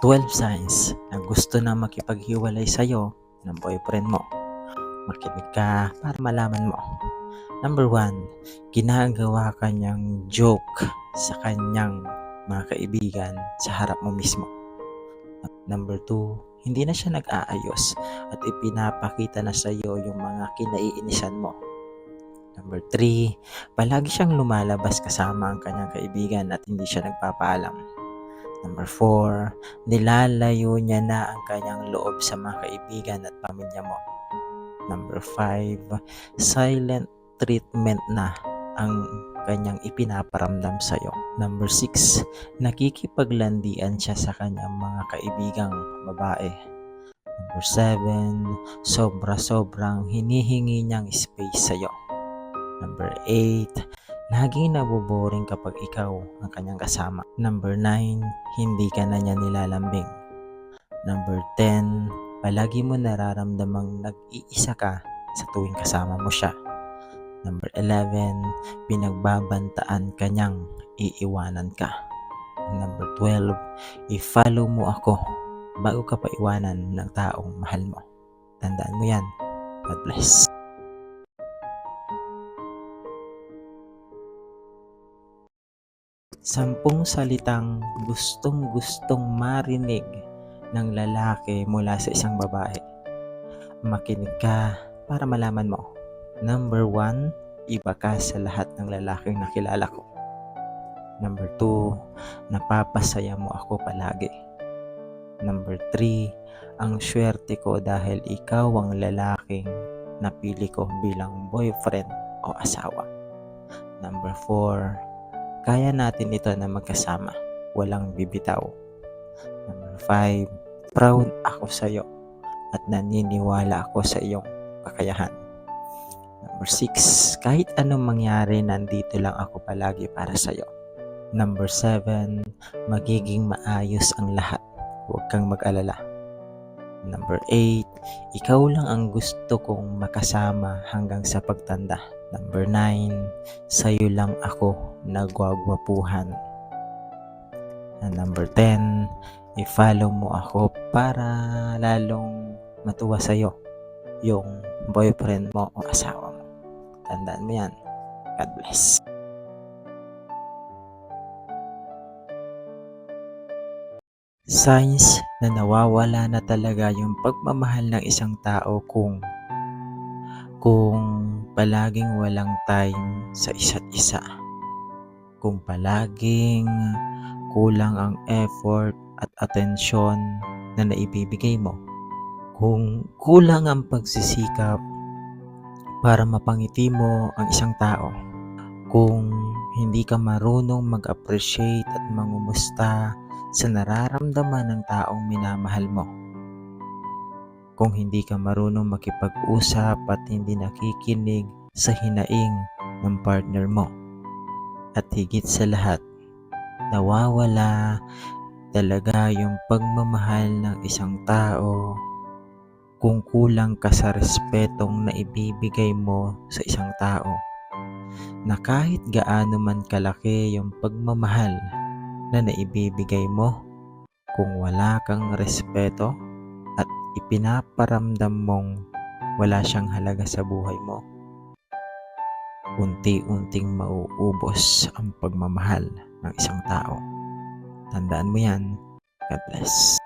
12 signs na gusto na makipaghiwalay sa'yo ng boyfriend mo. Makinig ka para malaman mo. Number 1, ginagawa ka niyang joke sa kanyang mga kaibigan sa harap mo mismo. At number 2, hindi na siya nag-aayos at ipinapakita na sa iyo yung mga kinaiinisan mo. Number 3, palagi siyang lumalabas kasama ang kanyang kaibigan at hindi siya nagpapaalam. Number 4, nilalayo niya na ang kanyang loob sa mga kaibigan at pamilya mo. Number 5, silent treatment na ang kanyang ipinaparamdam sa iyo. Number 6, nakikipaglandian siya sa kanyang mga kaibigang babae. Number 7, sobra-sobrang hinihingi niyang space sa iyo. Number 8, laging naboboring kapag ikaw ang kanyang kasama. Number 9, hindi ka na niya nilalambing. Number 10, palagi mo nararamdamang nag-iisa ka sa tuwing kasama mo siya. Number 11, pinagbabantaan ka niyang iiwanan ka. Number 12, i-follow mo ako bago ka pa iwanan ng taong mahal mo. Tandaan mo yan. God bless. Sampung salitang gustong-gustong marinig ng lalaki mula sa isang babae. Makinig ka para malaman mo. Number one, iba ka sa lahat ng lalaking nakilala ko. Number two, napapasaya mo ako palagi. Number three, ang swerte ko dahil ikaw ang lalaking napili ko bilang boyfriend o asawa. Number four, kaya natin ito na magkasama, walang bibitaw. Number 5, proud ako sa iyo at naniniwala ako sa iyong kakayahan. Number 6, kahit anong mangyari, nandito lang ako palagi para sa iyo. Number 7, magiging maayos ang lahat. Huwag kang mag-alala. Number 8, ikaw lang ang gusto kong makasama hanggang sa pagtanda. Number 9, sa'yo lang ako nagwagwapuhan. And number 10, i-follow mo ako para lalong matuwa sa'yo yung boyfriend mo o asawa mo. Tandaan mo yan. God bless. Signs na nawawala na talaga yung pagmamahal ng isang tao kung kung palaging walang time sa isa't isa. Kung palaging kulang ang effort at atensyon na naibibigay mo. Kung kulang ang pagsisikap para mapangiti mo ang isang tao. Kung hindi ka marunong mag-appreciate at mangumusta sa nararamdaman ng taong minamahal mo kung hindi ka marunong makipag-usap at hindi nakikinig sa hinaing ng partner mo. At higit sa lahat, nawawala talaga yung pagmamahal ng isang tao kung kulang ka sa respetong na ibibigay mo sa isang tao na kahit gaano man kalaki yung pagmamahal na naibibigay mo kung wala kang respeto at ipinaparamdam mong wala siyang halaga sa buhay mo, unti-unting mauubos ang pagmamahal ng isang tao. Tandaan mo yan. God bless.